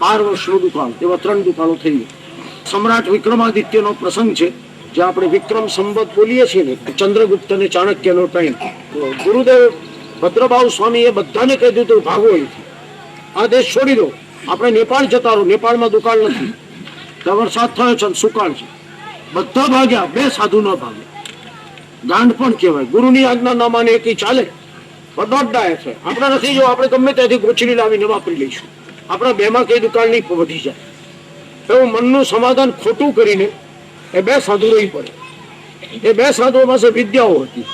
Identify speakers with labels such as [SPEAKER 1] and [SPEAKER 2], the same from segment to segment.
[SPEAKER 1] બાર વર્ષનું દુકાળ, એવા ત્રણ દુકાળો થઈ સમ્રાટ વિક્રમાદિત્યનો પ્રસંગ છે જે આપણે વિક્રમ સંવત બોલીએ છીએ ને, ચંદ્રગુપ્ત અને ચાણક્યનો ટાઈમ ગુરુદેવ ભદ્રભાવ સ્વામીએ બધાને કહી દીધું ભાગો આ દેશ છોડી દો. આપણે નેપાળ જતા રહો. નેપાળમાં દુકાળ નથી. વરસાદ થયો છે સુકાળ છે. બધા ભાગ્યા, બે સાધુ ન ભાગ્યા. ગાંઠ પણ કહેવાય. ગુરુની આજ્ઞા ના માને એકી ચાલે. પણ દોડડાય છે. આપણે નથી જો, આપણે ગમે ત્યાંથી ગોચરી લાવીને વાપરી લઈશું. આપણા બેમાં કઈ દુકાળ નહીં વધી જાય. એવું મનનું સમાધાન ખોટું કરીને એ બે સાધુ રહી પડે. એ બે સાધુઓ પાસે વિદ્યાઓ હતી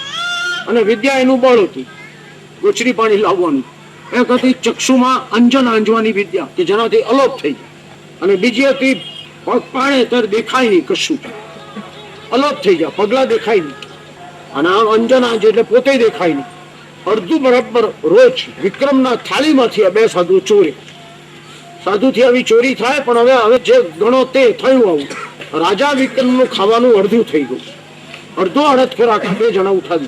[SPEAKER 1] અને વિદ્યા એનું બળ હતી. ગોચરી પાણી લાવવાનું. એક હતી ચક્ષુમાં અંજન આંજવાની વિદ્યા કે જેનાથી અલોપ થઈ જાય. અને બીજી હતી પગ પાણે ત્યારે દેખાય નહીં કશું. અલોપ થઈ જાય, પગલા દેખાય નહીં. અને આ અંજન આંજ એટલે પોતે દેખાય નહીં. અડધું બરાબર રોજ વિક્રમના થાળીમાંથી આ બે સાધુ ચોરે. સાધુથી આવી ચોરી થાય, પણ હવે હવે જે ગણો તે થયું આવું. રાજા વિક્રમનું ખાવાનું અડધું થઈ ગયું. અડધો અડધ ખોરાક બે જણા ઉઠાવી.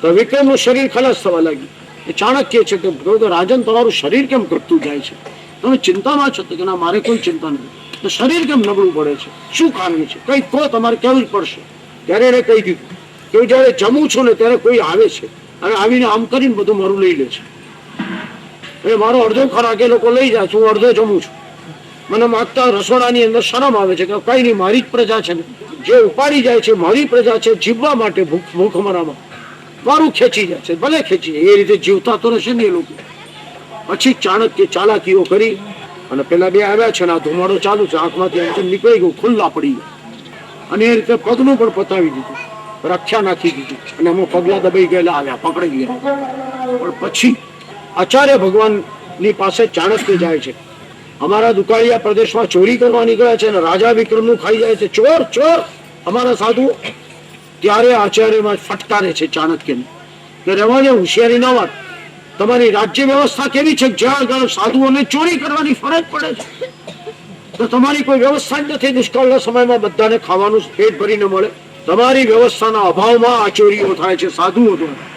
[SPEAKER 1] તો વિક્રમનું શરીર ખલાસ થવા લાગ્યું. એ ચાણક્ય છે કે રાજન, તમારું શરીર કેમ ઘટતું જાય છે? તમે ચિંતામાં છો કે, ના, મારે કોઈ ચિંતા નથી. તો શરીર કેમ નબળું પડે છે? શું કારણ છે? કઈ કહો, તમારે કેવું જ પડશે. ત્યારે એને કહી દીધું કે, હું જ્યારે જમું છું ને, ત્યારે કોઈ આવે છે. અને આવીને આમ કરીને બધું મારું લઈ લે છે. એ મારો અડધો ખોરાક એ લોકો લઈ જાય છું અડધો જમું છું. મને માગતા રસોડાની અંદર શરમ આવે છે કે કઈ નહીં, મારી જ પ્રજા છે ને. જે ઉપાડી જાય છે, મારી પ્રજા છે, જીવવા માટે ભૂખ ભૂખ ભૂખમરામાં મારું ખેંચી જાય છે, ભલે ખેંચી જાય, એ રીતે જીવતા તો રહેશે ને એ લોકો. પછી ચાણક્ય ચાલાકીઓ કરી અને પેલા બે આવ્યા છે ને, આ ધુમાડો ચાલુ છે, આંખમાંથી અંચન નીકળી ગયું, ખુલ્લા પડી ગયા. અને એ રીતે પગનું પણ પતાવી દીધું રક્ષા નાખી દીધી. અને અમુક પગલા દબાઈ ગયેલા, આવ્યા પકડી ગયા. પણ પછી આચાર્ય ભગવાનની પાસે ચાણક્ય જાય છે. અમારા દુકાળિયા પ્રદેશમાં ચોરી કરવા નીકળ્યા છે અને રાજા વિક્રમનું ખાઈ જાય છે. ચોર ચોર! અમારા સાધુ ત્યારે આચાર્યમાં ફટકારે છે ચાણક્યને. કે રહેવાની હોશિયારી ન વાત. તમારી રાજ્ય વ્યવસ્થા કેવી છે? જ્યાં આગળ સાધુઓને ચોરી કરવાની ફરજ પડે છે. તો તમારી કોઈ વ્યવસ્થા જ નથી. દુષ્કાળના સમયમાં બધાને ખાવાનું પેટ ભરીને મળે. તમારી વ્યવસ્થાના અભાવમાં આ ચોરીઓ થાય છે સાધુઓ દ્વારા.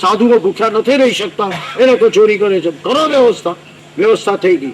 [SPEAKER 1] સાધુઓ ભૂખ્યા નથી રહી શકતા. એ લોકો ચોરી કરે છે. કરો વ્યવસ્થા વ્યવસ્થા થઈ ગઈ.